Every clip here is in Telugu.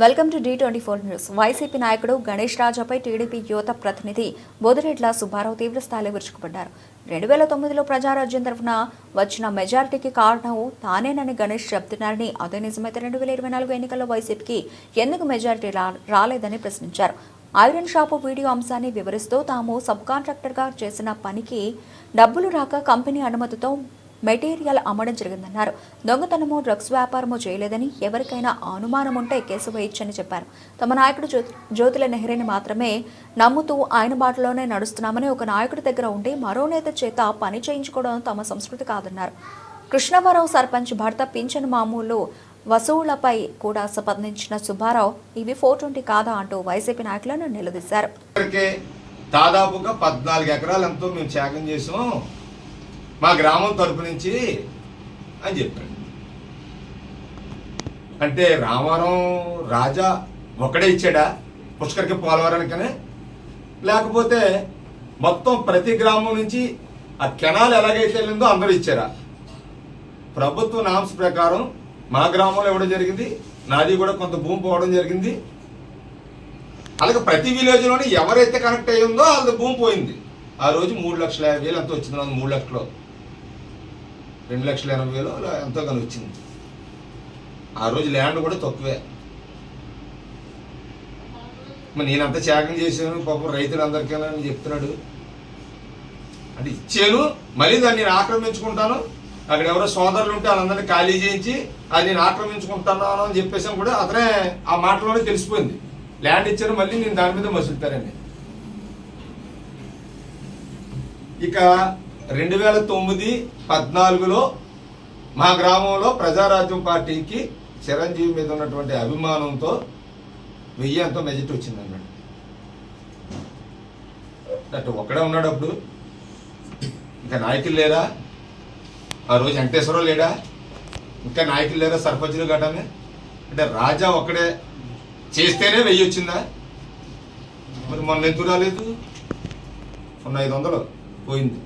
Welcome to the twenty four news YCP నాయకుడు గణేష్ రాజాపై టీడీపీ యువత ప్రతినిధి బోదిరెడ్ల సుబ్బారావు తీవ్రస్థాయిలో విరుచుకుపడ్డారు. రెండు వేల తొమ్మిదిలో ప్రజారాజ్యం తరఫున వచ్చిన మెజారిటీకి కారణం తానేనని గణేష్ చెప్తున్నారని అదే నిజమైతే రెండు వేల ఇరవై నాలుగు ఎన్నికల్లో వైసీపీకి ఎందుకు మెజారిటీ రాలేదని ప్రశ్నించారు. ఐరన్ షాపు వీడియో అంశాన్ని వివరిస్తూ తాము సబ్ కాంట్రాక్టర్గా చేసిన పనికి డబ్బులు రాక కంపెనీ అనుమతితో మెటీరియల్ అమ్మడం జరిగిందన్నారు. దొంగతనమో డ్రగ్స్ వ్యాపారమో చేయలేదని ఎవరికైనా అనుమానం ఉంటే కేసు వేయొచ్చని చెప్పారు. తమ నాయకుడు జ్యోతుల నెహ్రేని మాత్రమే నమ్ముతూ ఆయన బాటలోనే నడుస్తున్నామని ఒక నాయకుడి దగ్గర ఉండి మరో నేత చేత పని చేయించుకోవడం తమ సంస్కృతి కాదన్నారు. కృష్ణవరావు సర్పంచ్ భర్త పింఛన్ మామూలు వసూళ్ళపై కూడా స్పందించిన సుబ్బారావు ఇవి ఫోర్ ట్వంటీ కాదా అంటూ వైసీపీ నాయకులను నిలదీశారు. దాదాపుగా పద్నాలుగు ఎకరాలు ఎంతో మేము త్యాగం చేసాం మా గ్రామం తరపు నుంచి అని చెప్పాడు. అంటే రామవరం రాజా ఒకడే ఇచ్చాడా? పుష్కర్కి పోలవరానికనే? లేకపోతే మొత్తం ప్రతి గ్రామం నుంచి ఆ కెనాల్ ఎలాగైతే వెళ్ళిందో అందరూ ఇచ్చారా? ప్రభుత్వ నామ్స్ ప్రకారం మా గ్రామంలో ఇవ్వడం జరిగింది. నాది కూడా కొంత భూమి పోవడం జరిగింది. అలాగే ప్రతి విలేజ్లోని ఎవరైతే కనెక్ట్ అయ్యిందో వాళ్ళ భూమి పోయింది. ఆ రోజు మూడు లక్షల యాభై వేలు అంత వచ్చింది. మూడు లక్షలు రెండు లక్షల ఎనభై వేలు ఎంతో కానీ వచ్చింది ఆ రోజు ల్యాండ్ కూడా తక్కువే. మరి నేనంత త్యాగం చేశాను పాపం రైతులందరికైనా అని చెప్తున్నాడు. అంటే ఇచ్చాను మళ్ళీ దాన్ని నేను ఆక్రమించుకుంటాను. అక్కడ ఎవరో సోదరులు ఉంటే వాళ్ళందరినీ ఖాళీ చేయించి అది నేను ఆక్రమించుకుంటాను అని చెప్పేసి కూడా అతనే ఆ మాటలోనే తెలిసిపోయింది. ల్యాండ్ ఇచ్చాను మళ్ళీ నేను దాని మీద మసులుతానండి ఇక రెండు వేల తొమ్మిది పద్నాలుగులో మా గ్రామంలో ప్రజారాజ్యం పార్టీకి చిరంజీవి మీద ఉన్నటువంటి అభిమానంతో వెయ్యి ఎంతో మెజార్టీ వచ్చింది అన్నాడు అటు ఒక్కడే ఉన్నాడు అప్పుడు. ఇంకా నాయకులు లేరా? ఆ రోజు వెంకటేశ్వరరావు లేడా? ఇంకా నాయకులు లేరా సర్పంచులు గటానే అంటే రాజా ఒక్కడే చేస్తేనే వెయ్యి వచ్చిందా? మరి మొన్న ఎందుకు రాలేదు? మొన్న ఐదు వందలు పోయింది.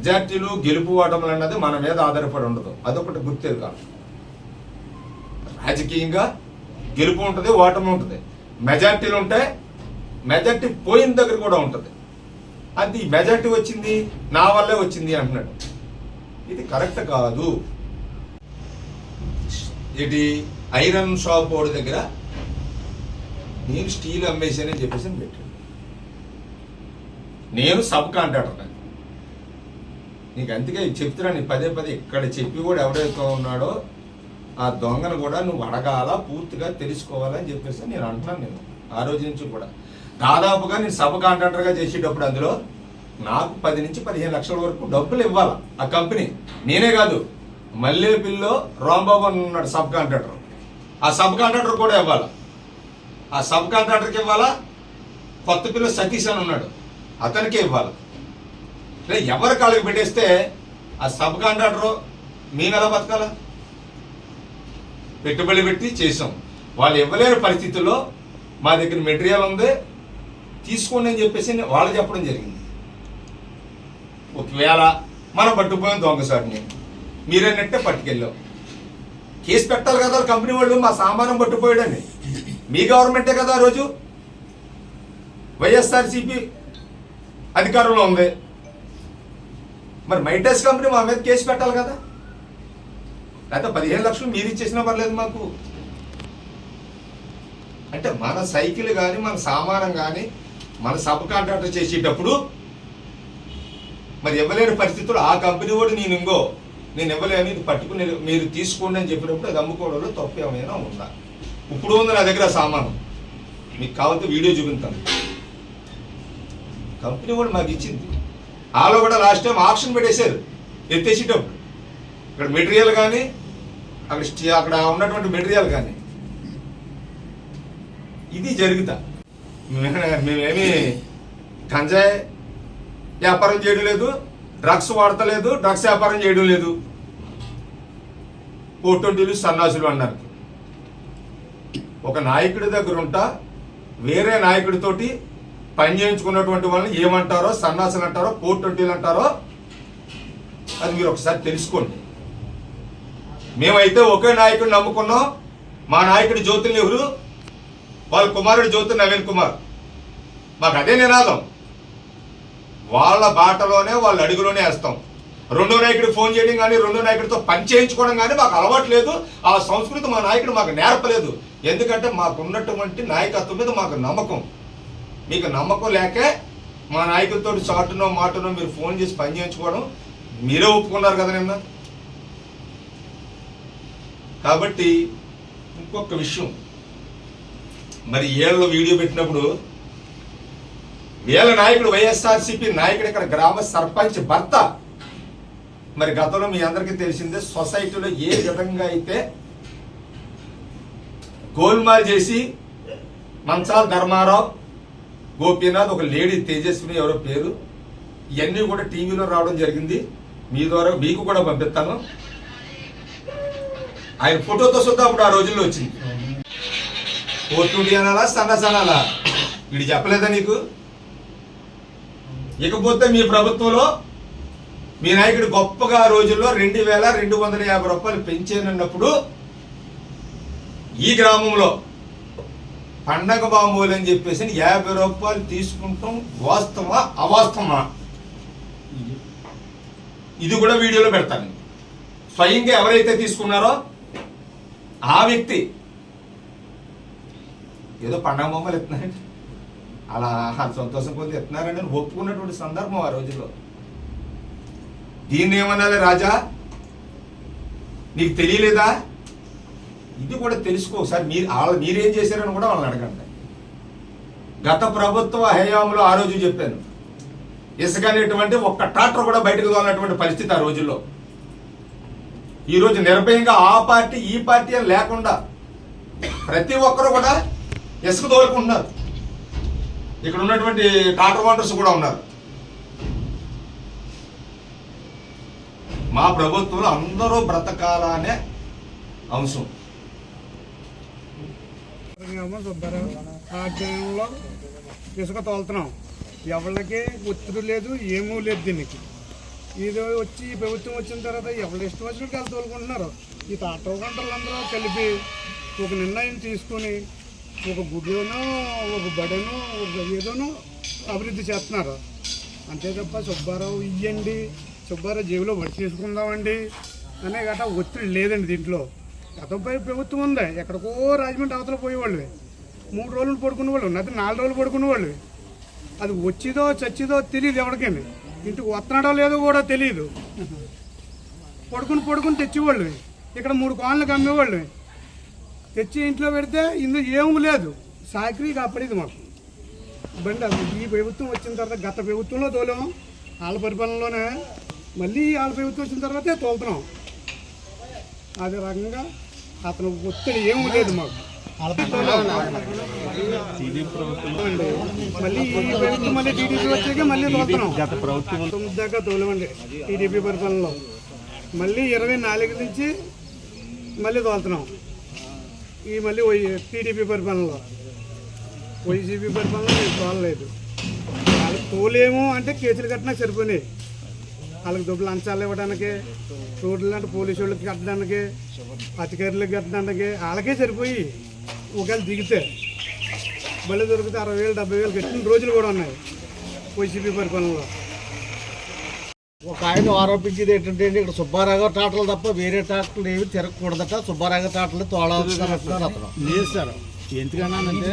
మెజార్టీలు గెలుపు ఓటములు అన్నది మన మీద ఆధారపడి ఉండదు. అదొకటి గుర్తేది కాదు. రాజకీయంగా గెలుపు ఉంటుంది ఓటమి ఉంటుంది. మెజార్టీలు ఉంటే మెజార్టీ పోయిన దగ్గర కూడా ఉంటుంది. అది మెజార్టీ వచ్చింది నా వల్లే వచ్చింది అంటున్నాడు. ఇది కరెక్ట్ కాదు. ఇది ఐరన్ షాప్ వాడి దగ్గర నేను స్టీల్ అమ్మేసానని చెప్పేసి అని పెట్టాడు. నేను సబ్ కాంట్రాక్టర్ నీకు అందుకే చెప్తున్నా నీ పదే పదే ఇక్కడ చెప్పి కూడా ఎవడైతే ఉన్నాడో ఆ దొంగను కూడా నువ్వు అడగాల పూర్తిగా తెలుసుకోవాలని చెప్పేసి నేను అంటున్నాను నేను ఆ రోజు నుంచి కూడా. దాదాపుగా నేను సబ్ కాంట్రాక్టర్గా చేసేటప్పుడు అందులో నాకు పది నుంచి పదిహేను లక్షల వరకు డబ్బులు ఇవ్వాలి ఆ కంపెనీ. నేనే కాదు మల్లేపిల్లో రాంబాబు అని ఉన్నాడు సబ్ కాంట్రాక్టర్. ఆ సబ్ కాంట్రాక్టర్ కూడా ఇవ్వాలి? ఆ సబ్ కాంట్రాక్టర్కి ఇవ్వాలా? కొత్త పిల్ల సతీష్ అని ఉన్నాడు. అతనికే ఇవ్వాలి? లే ఎవరి కాళ్ళకి పెట్టేస్తే ఆ సబ్ కాంట్రాక్టర్ మేము ఎలా బతకాలా? పెట్టుబడి పెట్టి చేసాం వాళ్ళు ఇవ్వలేని పరిస్థితుల్లో మా దగ్గర మెటీరియల్ ఉంది తీసుకోండి అని చెప్పేసి వాళ్ళు చెప్పడం జరిగింది. ఒకవేళ మనం పట్టుకుపోయిన దొంగసారిని మీరేనట్టే పట్టుకెళ్ళాం కేసు పెట్టాలి కదా కంపెనీ వాళ్ళు మా సామానం పట్టుకుపోయాడని. మీ గవర్నమెంటే కదా రోజు? వైఎస్ఆర్సీపీ అధికారంలో ఉంది. మరి మైటెస్ కంపెనీ మా మీద కేసు పెట్టాలి కదా. లేకపోతే పదిహేను లక్షలు మీరు ఇచ్చేసినా పర్లేదు మాకు. అంటే మన సైకిల్ కానీ మన సామానం కానీ మన సబ్ కాంట్రాక్టర్ చేసేటప్పుడు మరి ఇవ్వలేని పరిస్థితుల్లో ఆ కంపెనీ కూడా నేను ఇంకో నేను ఇవ్వలేను ఇది పట్టుకుని మీరు తీసుకోండి అని చెప్పినప్పుడు అది అమ్ముకోవడంలో తప్పు ఏమైనా ఉందా? ఇప్పుడు ఉంది నా దగ్గర సామానం. సామాను మీకు కావాలంటే వీడియో చూపిస్తాను. కంపెనీ కూడా మాకు ఇచ్చింది. ఆలో కూడా లాస్ట్ టైం ఆప్షన్ పెట్టేశారు. ఎత్తేసేటప్పుడు ఇక్కడ మెటీరియల్ కానీ అక్కడ అక్కడ ఉన్నటువంటి మెటీరియల్ కానీ. ఇది జరుగుతా. మేమేమి గంజాయి వ్యాపారం చేయడం లేదు డ్రగ్స్ వాడతలేదు డ్రగ్స్ వ్యాపారం చేయడం లేదు. కోటొంటీలు సన్నాసులు అన్నారు. ఒక నాయకుడి దగ్గర ఉంటా వేరే నాయకుడితోటి పని చేయించుకున్నటువంటి వాళ్ళని ఏమంటారో సన్నాసులు అంటారో కోటొంటీలు అంటారో అది మీరు ఒకసారి తెలుసుకోండి. మేమైతే ఒకే నాయకుడిని నమ్ముకున్నాం. మా నాయకుడు జ్యోతి ఎవరు? వాళ్ళ కుమారుడు జ్యోతి నవీన్ కుమార్. మాకు అదే నినాదం. వాళ్ళ బాటలోనే వాళ్ళ అడుగులోనే వేస్తాం. రెండో నాయకుడికి ఫోన్ చేయడం కానీ రెండో నాయకుడితో పని చేయించుకోవడం కానీ మాకు అలవాటు లేదు. ఆ సంస్కృతి మా నాయకుడు మాకు నేర్పలేదు. ఎందుకంటే మాకున్నటువంటి నాయకత్వం మీద మాకు నమ్మకం. మీకు నమ్మకం లేకే మా నాయకులతో చాటునో మాటనో మీరు ఫోన్ చేసి పని చేయించుకోవడం మీరే ఒప్పుకున్నారు కదా నిన్న? కాబట్టి ఇంకొక విషయం. మరి ఏళ్ళలో వీడియో పెట్టినప్పుడు వీళ్ళ నాయకుడు వైఎస్ఆర్సీపీ నాయకుడు ఇక్కడ గ్రామ సర్పంచ్ భర్త. మరి గతంలో మీ అందరికీ తెలిసిందే సొసైటీలో ఏ విధంగా అయితే గోల్మాల్ చేసి మంచాల ధర్మారావు గోపీనాథ్ ఒక లేడీ తేజస్విని ఎవరో పేరు. ఇవన్నీ కూడా టీవీలో రావడం జరిగింది. మీ ద్వారా మీకు కూడా పంపిస్తాను. ఆయన ఫోటోతో సుద్ధా అప్పుడు ఆ రోజుల్లో వచ్చింది. కోర్టుడి అనాలా సన్న సనాలా వీడు చెప్పలేదా నీకు? ఇకపోతే మీ ప్రభుత్వంలో మీ నాయకుడు గొప్పగా ఆ రోజుల్లో రెండు వేల రెండు వందల యాభై రూపాయలు పెంచేనన్నప్పుడు ఈ గ్రామంలో పండగ బాంబులు అని చెప్పేసి యాభై రూపాయలు తీసుకుంటాం. వాస్తవా అవాస్తవమా? ఇది. కూడా వీడియోలో పెడతాను. స్వయంగా ఎవరైతే తీసుకున్నారో ఆ వ్యక్తి. ఏదో పండగ బొమ్మలు ఎత్తున్నారండి. అలా సంతోషం కొద్ది ఎత్తున్నారని ఒప్పుకున్నటువంటి సందర్భం ఆ రోజుల్లో. దీన్ని ఏమనాలి రాజా? నీకు తెలియలేదా? ఇది కూడా తెలుసుకో. సార్ మీరు వాళ్ళు మీరేం చేశారని కూడా వాళ్ళని అడగండి. గత ప్రభుత్వ హయాంలో ఆ రోజు చెప్పాను. ఇసుక అనేటువంటి ఒక్క ట్రాక్టర్ కూడా బయటకు తోలినటువంటి పరిస్థితి ఆ రోజుల్లో. ఈరోజు నిర్భయంగా ఆ పార్టీ ఈ పార్టీ అని లేకుండా ప్రతి ఒక్కరు కూడా ఇసుక తోలుకుంటున్నారు. ఇక్కడ ఉన్నటువంటి టాటర్ వాటర్స్ కూడా ఉన్నారు. మా ప్రభుత్వంలో అందరూ బ్రతకాలనే అంశం. ఏమో సుబ్బారావు ఆ ఇసుక తోలుతున్నాం ఎవరికి ఒత్తిడి లేదు ఏమీ లేదు దీనికి. ఇది వచ్చి ఈ ప్రభుత్వం వచ్చిన తర్వాత ఎవరి ఇష్టం వచ్చినట్టు వాళ్ళు తోలుకుంటున్నారు ఈ తాటవ గంటలందరూ కలిపి ఒక నిర్ణయం తీసుకొని ఒక గుడిలోనో ఒక బడనో ఒక ఏదోనో అభివృద్ధి చేస్తున్నారు. అంతే తప్ప సుబ్బారావు ఇయ్యండి సుబ్బారావు జేబులో పడి చేసుకుందామండి అనే గట్రా ఒత్తిడి లేదండి దీంట్లో. గతంపై ప్రభుత్వం ఉంది? ఎక్కడికో రాజమండ్రి అవతల పోయేవాళ్ళు మూడు రోజులు పడుకునే వాళ్ళు అయితే నాలుగు రోజులు పడుకునే వాళ్ళు అది వచ్చిదో చచ్చిదో తెలియదు ఎవరికైనా. ఇంటికి వస్తున్నాడో లేదో కూడా తెలియదు పడుకుని పడుకుని తెచ్చేవాళ్ళు ఇక్కడ మూడు కోన్లకు అమ్మేవాళ్ళు తెచ్చి ఇంట్లో పెడితే ఇందులో ఏమీ లేదు. సాకరీ కాపాడేది మాకు. బండి అసలు ఈ ప్రభుత్వం వచ్చిన తర్వాత గత ప్రభుత్వంలో తోలాము. వాళ్ళ పరిపాలనలోనే. మళ్ళీ వాళ్ళ ప్రభుత్వం వచ్చిన తర్వాతే తోలుతున్నాం. అదే రకంగా అతను ఒత్తిడి ఏమీ లేదు మాకు. మళ్ళీ ఈ ప్రభుత్వం మళ్ళీ టీడీపీ వచ్చాక మళ్ళీ తోలుతున్నాం. గత ప్రభుత్వం తొమ్మిది దాకా తోలమండి టీడీపీ పరిపాలనలో. మళ్ళీ ఇరవై నాలుగు నుంచి మళ్ళీ తోలుతున్నాం. ఈ మళ్ళీ టీడీపీ పరిపాలనలో. వైసీపీ పరిపాలన మేము తోలలేదు. తోలేము అంటే కేసులు కట్టినా సరిపోయినాయి. వాళ్ళకి డబ్బులు లంచాలు ఇవ్వడానికి రోడ్లు అంటే పోలీసు వాళ్ళకి కట్టడానికి అధికారులకు కట్టడానికి వాళ్ళకే సరిపోయి ఒకవేళ దిగితే మళ్ళీ దొరికితే అరవై వేలు డెబ్బై వేలు కట్టిన రోజులు కూడా ఉన్నాయి వైసీపీ పరిపాలనలో. ఒక ఆయన ఆరోపించేది ఏంటంటే అండి, ఇక్కడ సుబ్బారావు గారు టాటలు తప్ప వేరే టాటలు ఏమి తిరగకూడదట. సుబ్బారావు గారు టాటలు అతను. లేదు సార్ ఎందుకన్నానంటే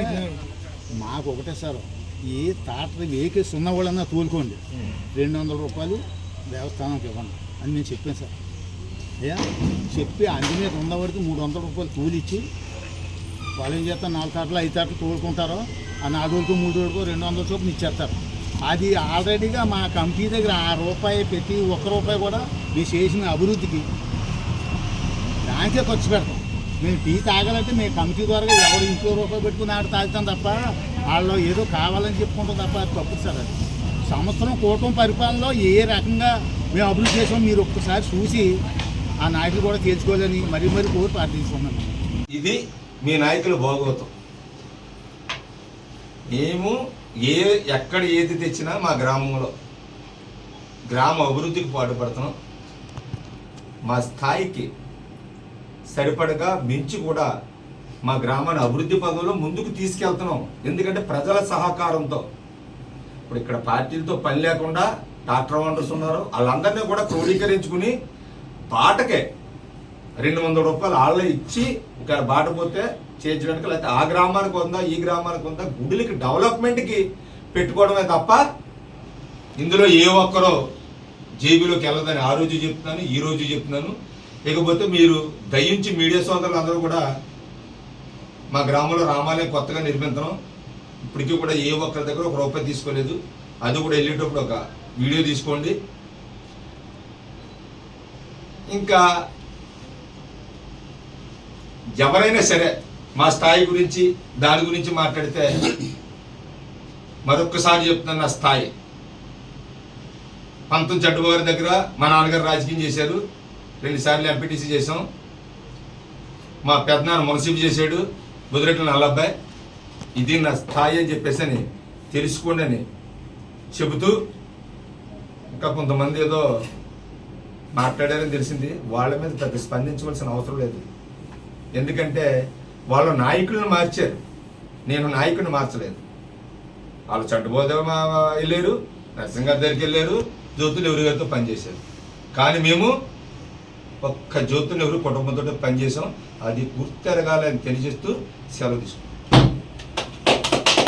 మాకు ఒకటే సార్ ఏ తాటలు వెహికల్స్ ఉన్న వాళ్ళన్నా తోలుకోండి. రెండు వందల రూపాయలు దేవస్థానంకి ఇవ్వండి. అని నేను చెప్పాను సార్. అయ్యా చెప్పి అన్ని మీద ఉన్న వరకు మూడు వందల రూపాయలు తోలిచ్చి వాళ్ళు ఏం చేస్తారు? నాలుగు తాటలు ఐదు తాటలు తోలుకుంటారో ఆ నాలుగు రోజులకు మూడు రోజులకు రెండు వందల చొప్పున ఇచ్చేస్తారు. అది ఆల్రెడీగా మా కంపెనీ దగ్గర ఆ రూపాయి ప్రతి ఒక్క రూపాయి కూడా మీరు చేసిన అభివృద్ధికి దానికే ఖర్చు పెడతాం. మేము టీ తాగాలంటే మేము కమిటీ ద్వారా ఎవరు ఇంకో రూపాయి పెట్టుకుని ఆడ తాగుతాం తప్ప వాళ్ళు ఏదో కావాలని చెప్పుకుంటాం తప్ప అది తప్పు సార్ అది. సంవత్సరం కూటమి పరిపాలనలో ఏ రకంగా మేము అభివృద్ధి చేసాం మీరు ఒక్కసారి చూసి ఆ నాయకులు కూడా తేల్చుకోవాలని మరీ మరీ కోరి ప్రార్థిస్తున్నాను. ఇది మీ నాయకుల భోగవతం మేము ఏ ఎక్కడ ఏది తెచ్చినా మా గ్రామంలో గ్రామ అభివృద్ధికి పాటుపడుతున్నాం. మా స్థాయికి సరిపడగా మించి కూడా మా గ్రామాన్ని అభివృద్ధి పదంలో ముందుకు తీసుకెళ్తున్నాం. ఎందుకంటే ప్రజల సహకారంతో ఇప్పుడు ఇక్కడ పార్టీలతో పని లేకుండా డాక్టర్ వండర్స్ ఉన్నారు. వాళ్ళందరినీ కూడా క్రోడీకరించుకుని బాటకే రెండు వందల రూపాయలు వాళ్ళే ఇచ్చి ఇక్కడ బాట పోతే చేయించడానికి లేకపోతే ఆ గ్రామానికి ఉందా ఈ గ్రామానికి ఉందా గుడిలకి డెవలప్మెంట్కి పెట్టుకోవడమే తప్ప ఇందులో ఏ ఒక్కరో జేబీలోకి వెళ్ళదని ఆ రోజు చెప్తున్నాను ఈ రోజు చెప్తున్నాను. లేకపోతే మీరు దయించి మీడియా సోదరులు అందరూ కూడా మా గ్రామంలో రామాలయం కొత్తగా నిర్మించడం ఇప్పటికీ కూడా ఏ ఒక్కరి దగ్గర ఒక రూపాయి తీసుకోలేదు. అది కూడా వెళ్ళేటప్పుడు ఒక వీడియో తీసుకోండి. ఇంకా ఎవరైనా సరే మా స్థాయి గురించి దాని గురించి మాట్లాడితే మరొక్కసారి చెప్తున్న నా స్థాయి. పంతం చట్టుబాబు దగ్గర మా నాన్నగారు రాజకీయం చేశారు. రెండుసార్లు ఎంపీటీసీ చేసాం మా పెద్దనాన్న మున్సిపల్ చేశాడు. బుదిరెట్ల నల్లబ్బాయి. ఇది నా స్థాయి అని చెప్పేసి అని తెలుసుకోండి అని చెబుతూ ఇంకా కొంతమంది ఏదో మాట్లాడారని తెలిసింది. వాళ్ళ మీద పెద్ద స్పందించవలసిన అవసరం లేదు. ఎందుకంటే వాళ్ళ నాయకులను మార్చారు. నేను నాయకుడిని మార్చలేదు. వాళ్ళు చట్టబోధ వెళ్ళారు. నరసింహ దగ్గరికి వెళ్ళారు. జ్యోతులు ఎవరి గారితో పనిచేశారు. కానీ మేము ఒక్క జ్యోతులు ఎవరు కుటుంబంతో పనిచేసాం అది పూర్తి ఎరగాలని తెలియజేస్తూ సెలవు తీసుకున్నాం.